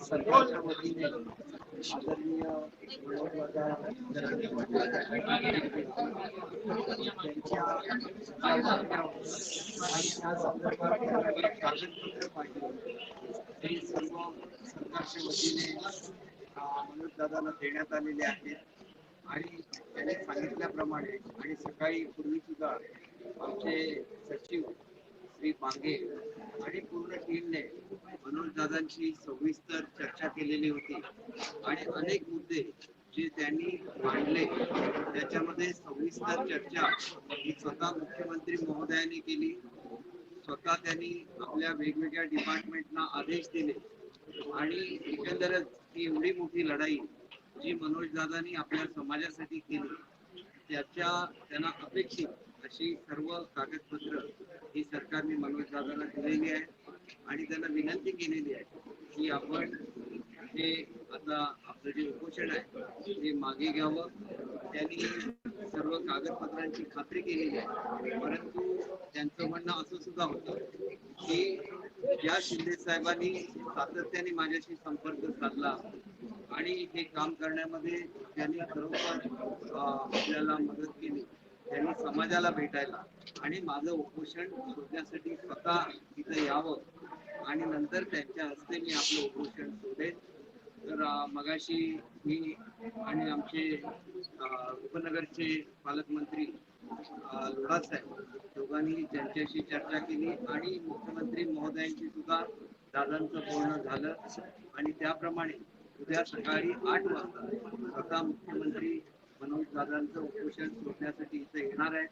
सरकारच्या वतीने आदरणीय कागदपत्र पाहिजे ते सर्व सरकारच्या वतीने मनोज दादांना देण्यात आलेले आहेत आणि त्याने सांगितल्याप्रमाणे आणि सकाळी पूर्वी सुद्धा आमचे सचिव श्री बांगे आणि पूर्ण टीमने मनोज दादांची सविस्तर चर्चा केलेली होती. आणि अनेक मुद्दे जे त्यांनी मांडले त्याच्यामध्ये सविस्तर चर्चा ही स्वतः मुख्यमंत्री महोदयाने केली. स्वतः त्यांनी आपल्या वेगवेगळ्या डिपार्टमेंटना आदेश दिले. आणि एकंदरच ही एवढी मोठी लढाई जी मनोज दादांनी आपल्या समाजासाठी केली त्याच्या त्यांना अपेक्षित अशी सर्व कागदपत्र ही सरकारने मनोज दादाला दिलेली आहे आणि त्यांना विनंती केलेली आहे की आपण हे आता आपलं जे उपोषण आहे ते मागे घ्यावं. त्यांनी सर्व कागदपत्रांची खात्री केलेली आहे. परंतु त्यांचं म्हणणं असं सुद्धा होतं की या शिंदे साहेबांनी सातत्याने माझ्याशी संपर्क साधला आणि हे काम करण्यामध्ये त्यांनी खरोखर आपल्याला मदत केली. त्यांनी समाजाला भेटायला आणि माझं उपोषण शोधण्यासाठी स्वतः तिथं यावं आणि नंतर त्यांच्या हस्ते मी आपलं उपोषण सोडेन तर मगाशी मी आणि आमचे उपनगरचे पालकमंत्री लोढा साहेब दोघांनी त्यांच्याशी चर्चा केली आणि मुख्यमंत्री महोदयांशी सुद्धा दादांचं बोलणं झालं. आणि त्याप्रमाणे उद्या सकाळी आठ वाजता स्वतः मुख्यमंत्री मनोज दादांचं उपोषण सोडण्यासाठी इथं येणार आहे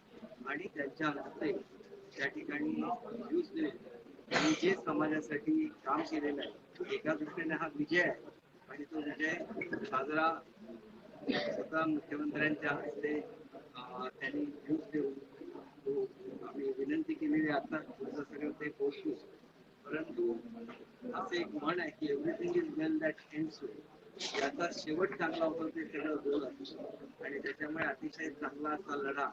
आणि त्यांच्या हस्ते त्या ठिकाणी न्यूज देऊन त्यांनी जे समाजासाठी काम केलेलं आहे एका दृष्टीने हा विजय आहे आणि तो विजय साजरा स्वतः मुख्यमंत्र्यांच्या हस्ते त्यांनी न्यूज देऊन तो आम्ही विनंती केलेली आता तुमचं सगळं ते पोहोचू परंतु असं एक म्हण आहे की everything is well that ends well याचा शेवट चांगला होतो ते सगळं गोल असतं आणि त्याच्यामुळे अतिशय चांगला असा लढा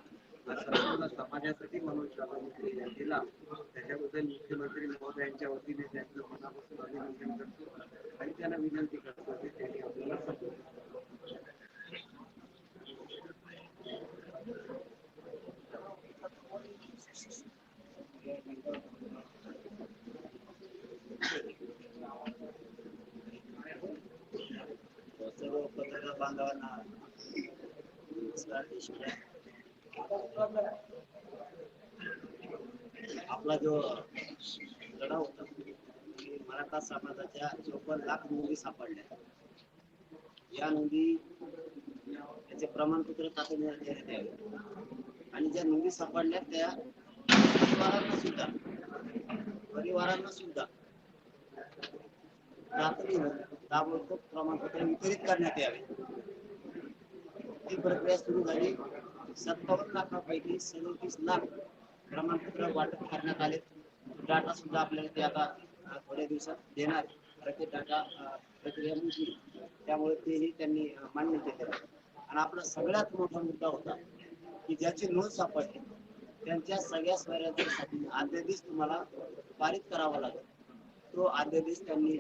संपूर्ण समाजासाठी मनोज दादांनी दिला. त्याच्याबद्दल मुख्यमंत्री महोदयांच्या वतीने त्यांचं मनापासून अभिनंदन करतो. आणि त्यांना विनंती करतो की त्यांनी आपल्याला पत्रकार बांधवांना नमस्कार देशभर. आपला जो लढा होता मराठा समाजाच्या चोपन्न लाख नोंदी सापडल्या या नोंदी त्याचे प्रमाणपत्र तातडीने देण्यात यावे आणि ज्या नोंदी सापडल्या त्या परिवारांना सुद्धा परिवारांना सुद्धा तातडीनं ताबडतोब प्रमाणपत्र वितरित करण्यात यावे ही प्रक्रिया सुरू झाली. सत्तावन्न लाखापैकी सदोतीस लाख प्रमाणपत्र वाटप करण्यात आले. डाटा सुद्धा आपल्याला ते आता थोड्या दिवसात देणार. प्रत्येक ते डाटा प्रक्रिया होईल त्यामुळे तेही त्यांनी मान्य केले. आणि आपला सगळ्यात मोठा मुद्दा होता की ज्याची नोंद सापडली त्यांच्या सगळ्या स्वराज्यासाठी अध्यादेश तुम्हाला पारित करावा लागेल. तो अध्यादेश त्यांनी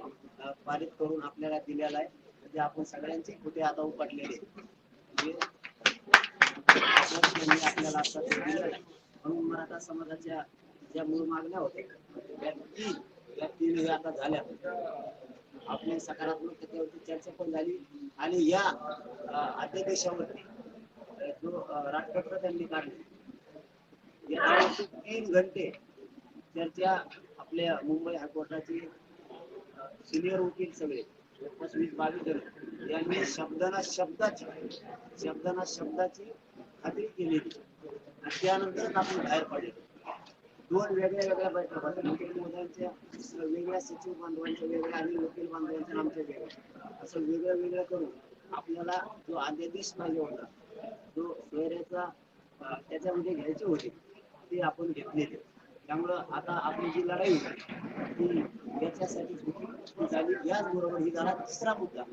पारित करून आपल्याला दिलेला आहे. म्हणजे आपण सगळ्यांचे कुठे आता उपटलेले म्हणजे आपल्याला आता म्हणून मराठा समाजाच्या ज्या मूळ मागण्या होत्या त्या तीन त्या तीन आता झाल्या आपली सकारात्मक चर्चा पण झाली आणि या अध्यादेशावरती जो राजपत्र त्यांनी काढले याच्यावरती तीन घंटे चर्चा आपल्या मुंबई हायकोर्टाचे सिनियर वकील सगळे. जवळपास वीस बावीस जण यांनी शब्दाना शब्दाची शब्दाना शब्दाची खात्री केली. आणि त्यानंतरच आपण बाहेर पडले. दोन वेगळ्या वेगळ्या बैठका. होत्या वकील महोदयांच्या वेगळ्या सचिव बांधवांच्या वेगळ्या आणि वकील बांधवांच्या आमच्या वेगळ्या. असं वेगळं वेगळं करून आपल्याला जो अध्यादेश पाहिजे होता जो सोयऱ्याचा त्याच्यामध्ये घ्यायचे होते ते आपण घेतलेले. त्यामुळं आता आपली जी लढाई होती ती याच्यासाठी होती झाली याचबरोबर ही झाला तिसरा मुद्दा.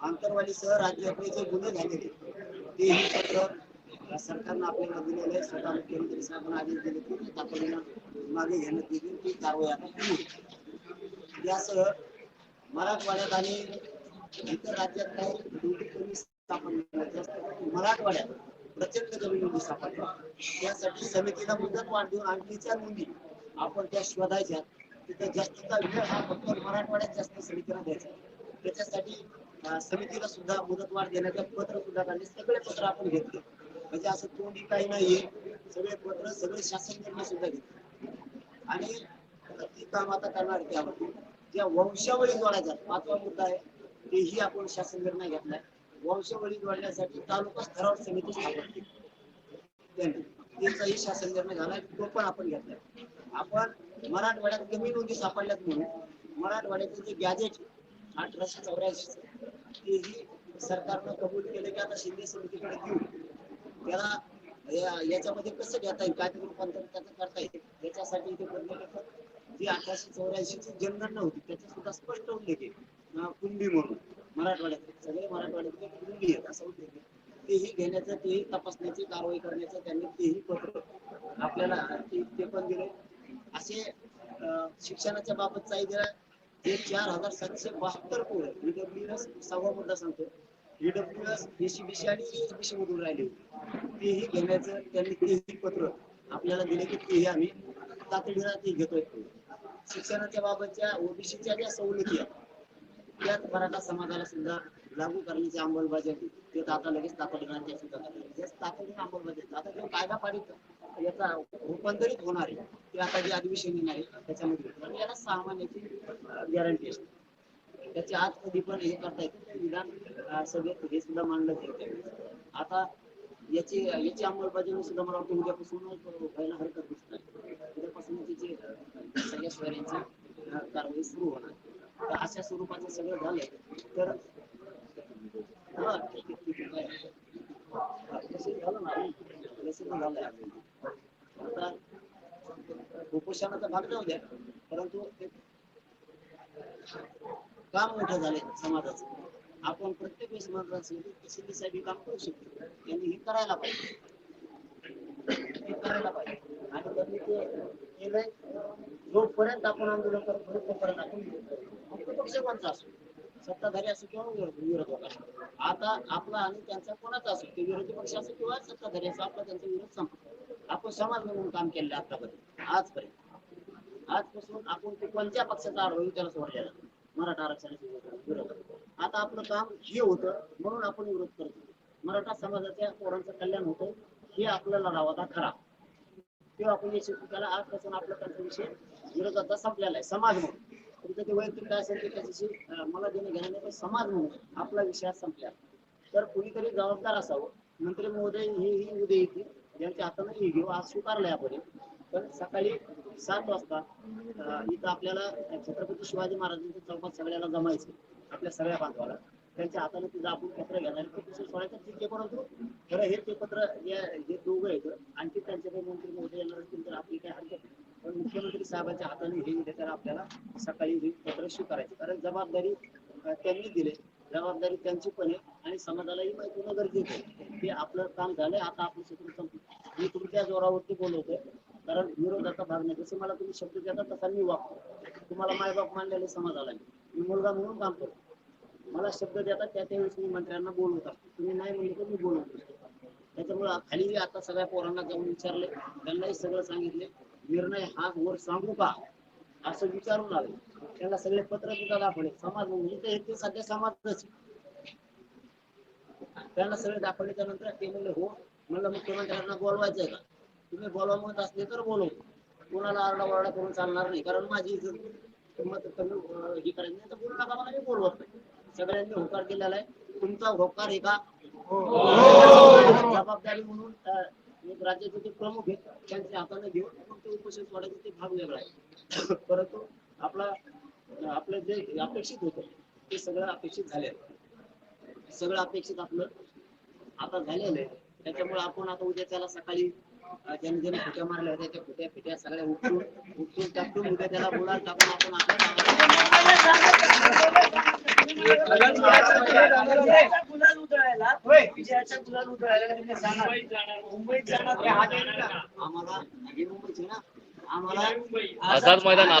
आंतरवालीसह राज्यातले जे गुन्हे झालेले तेही पत्र सरकारनं आपल्याला दिलेलं आहे स्वतः मुख्यमंत्री साहेबांना आदेश दिले पूर्ण तातडीनं मागे घेण्यात येतील ती कारवाई आता सुरू यासह मराठवाड्यात आणि इतर राज्यात काही ड्युटी कमी स्थापन मराठवाड्यात प्रचंड कमी नोंदी सापडल्या त्यासाठी समितीला मुदत वाढ देऊन आणखीच्या नोंदी आपण त्या शोधायच्या. तिथे जास्तीचा वेळ हा फक्त मराठवाड्यात जास्त समितीला द्यायचा. त्याच्यासाठी समितीला सुद्धा मुदतवाढ देण्याचं पत्र सुद्धा काढले. सगळे पत्र आपण घेतले. म्हणजे असं तोंडी काही नाहीये. सगळे पत्र सगळे शासन निर्णय सुद्धा घेतले. आणि ती काम आता करणार त्यावर. ज्या वंशावळी जोडायचा पाचवा मुद्दा आहे तेही आपण शासन निर्णय घेतलाय. वंशावळी जोडण्यासाठी तालुका स्तरावर समिती स्थापन केली. त्यांनी. त्याचाही शासन निर्णय झालाय तो पण आपण घेतलाय. आपण मराठवाड्यात कमी नोंदी सापडल्यात म्हणून मराठवाड्याचे जे गॅजेट अठराशे चौऱ्याऐंशी तेही सरकारनं कबूल केलं की आता शिंदे समितीकडे देऊ त्याला याच्यामध्ये कसं घेता येईल? काय रूपांतर त्याचं करता येईल? याच्यासाठी इथे बदल जी अठराशे चौऱ्याऐंशी ची जनगणना होती त्याचा सुद्धा स्पष्ट उल्लेख आहे. कुंभी म्हणून. मराठवाड्यात सगळे मराठवाड्यातले कुंभी आहेत असं उल्लेख आहे. तेही घेण्याचं तेही तपासण्याची कारवाई करण्याचं त्यांनी तेही पत्र आपल्याला ते ते पण दिले असे शिक्षणाच्या बाबतचा जरा ते चार हजार सातशे बहात्तर पोरं ईडब्ल्यूएस सहावा मुद्दा सांगतो. ईडब्ल्यूएस एसीबीसी आणि एसबीसी मधून राहिले होते. तेही घेण्याचं त्यांनी तेही पत्र आपल्याला दिले की तेही आम्ही तातडीला ते घेतोय. शिक्षणाच्या बाबतच्या ओबीसीच्या ज्या सवलती आहेत त्यात मराठा समाजाला सुद्धा लागू करण्याची अंमलबजावणी ते आता लगेच तातडीनं त्या सुद्धा तातडीनं अंमलबजावणी आता जो कायदा पारित याचा रूपांतरित होणार आहे. ते आता जे अधिवेशन येणार आहे त्याच्यामध्ये. याला सहा महिन्याची गॅरंटी असते. त्याच्या आत कधी पण हे करता येते निदान विधान सभेत हे सुद्धा मांडलं जाईल आता याची याची अंमलबजावणी सुद्धा मला वाटतं उद्यापासून व्हायला हरकत नाही. उद्यापासून त्याची सगळ्या शहरांची कारवाई सुरू होणार. तर अशा स्वरूपाचं सगळं झालंय. तर हा, ठीक आहे, ठीक आहे. झालं ना. तर झालंय. आता कुपोषणाचा भाग जाऊ द्या. परंतु काम मोठं झाले समाजाचं. आपण प्रत्येक वेळेस म्हणत असेल साहेब हे काम करू शकतो. त्यांनी हे करायला पाहिजे. हे करायला पाहिजे. आणि त्यांनी ते केलंय. जोपर्यंत आपण आंदोलन करत राहू, तोपर्यंत आपण मुक्त पक्ष कोणता असो. सत्ताधारी असो किंवा विरोध- विरोधक असो. आता आपला आणि त्यांचा कोणाचा असो? ते विरोधी पक्ष असो किंवा सत्ताधारी असो आपला त्यांचा विरोध संपतो. आपण समाज म्हणून काम केलेलं आतापर्यंत. आजपर्यंत. आजपासून आपण ते कोणत्या पक्षाचा आरोग्य त्याला सोडलेला नाही. मराठा आरक्षणाच्या विरोधात आता आपलं काम हे होतं म्हणून आपण विरोध करतो मराठा समाजाच्या पोरांचं कल्याण होतं हे आपला लढा होता खरा. तेव्हा आपण यशस्वी त्याला आजपासून आपला त्यांचा विषय विरोधाचा संपलेला आहे. समाज म्हणून. तुमचं ते वैयक्तिक काय असेल ते त्याच्याशी मला देणं घेणं नाही पण समाज म्हणून आपला विषय संपला. तर कुणीतरी जबाबदार असावं. मंत्री महोदय हे ही उद्या येतील. यांच्या हाताने हे घेऊ आज स्वीकारलंय आपण. पण सकाळी सात वाजता इथं आपल्याला छत्रपती शिवाजी महाराजांच्या चौकात सगळ्याला जमायचं आपल्या सगळ्या बांधवाला. त्यांच्या हाताने तिथं आपण पत्र घेणार ते कसं सोडायचं ठीक आहे परंतु खरं हे ते पत्र या हे दोघं आहेत. आणखी त्यांच्याकडे मंत्री मोठे येणार असतील तर आपली काय हरकत पण मुख्यमंत्री साहेबांच्या हाताने हे उद्या आपल्याला सकाळी हे पत्र स्वीकारायचे. कारण जबाबदारी त्यांनी दिले. जबाबदारी त्यांची पण आहे आणि समाजालाही माहिती होणं गरजेचं आहे. की आपलं काम झालंय आता आपलं सत्र संपलं. मी तुमच्या जोरावरती बोलवतोय. कारण विरोधाचा भाग नाही. जसं मला तुम्ही शब्द देता तसा मी वागतो. तुम्हाला मायबाप मानलेले समाजाला मी. मी मुलगा म्हणून काम करतो. मला शब्द देतात त्या त्यावेळेस मी मंत्र्यांना बोलवत असतो. तुम्ही नाही म्हणले तर मी बोलवतो त्याच्यामुळे खाली आता सगळ्या पोरांना जाऊन विचारले. त्यांनाही सगळं सांगितले. निर्णय हा वर सांगू का? असं विचारून आले. त्यांना सगळे पत्र सुद्धा दाखवले. समाज म्हणजे ते सध्या समाजच त्यांना सगळे दाखवले नंतर ते म्हणले हो म्हणलं मुख्यमंत्र्यांना बोलवायचंय का? तुम्ही बोलवा मत असले तर बोलवतो कोणाला आरडाओरडा करून चालणार नाही. कारण माझी इज्जत मत कमी हे करायचं नाही. तर बोलू नका मला मी बोलवत नाही. सगळ्यांनी होकार केलेला आहे. तुमचा होकार आहे का जबाबदारी म्हणून एक राज्याचे जे प्रमुख आहेत त्यांच्या हाताने घेऊन मग ते उपोषण सोडायचं ते भाग वेगळा आहे. परंतु आपला आपलं जे अपेक्षित होतं ते सगळं अपेक्षित झाले सगळं अपेक्षित आपलं आता झालेलं आहे. त्याच्यामुळे आपण आता उद्या त्याला सकाळी ज्याने ज्याने फुट्या मारल्या होत्या त्या फुट्या फिट्या सगळ्या उठून उठून टाकून उद्या त्याला बोलाल टाकून आपण गुलाल उधळायला गुलाल उधळायला मुंबईत जाणार आम्हाला मुंबईचे ना आम्हाला आझाद मैदान.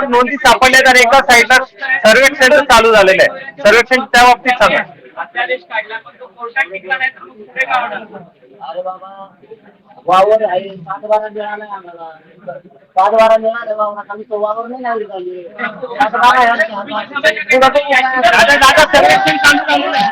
चार नोंदी सापडल्या आणि एका साईडला सर्वेक्षण चालू झालेलं आहे. सर्वेक्षण त्या बाबतीत सांगा अध्यादेश काढला पण तो कोर्टात टिकला नाही तर अरे बाबा वावर आहे. बारा मिळाला आम्हाला बारा मिळाले वावर आम्ही तो वावर नाही बारा दादा दादा सर्वेक्षण चालू चालू आहे.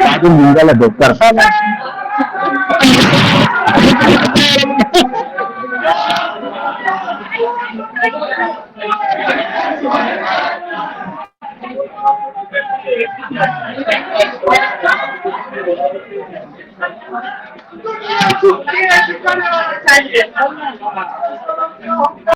Tapi meninggal dokter. Thank.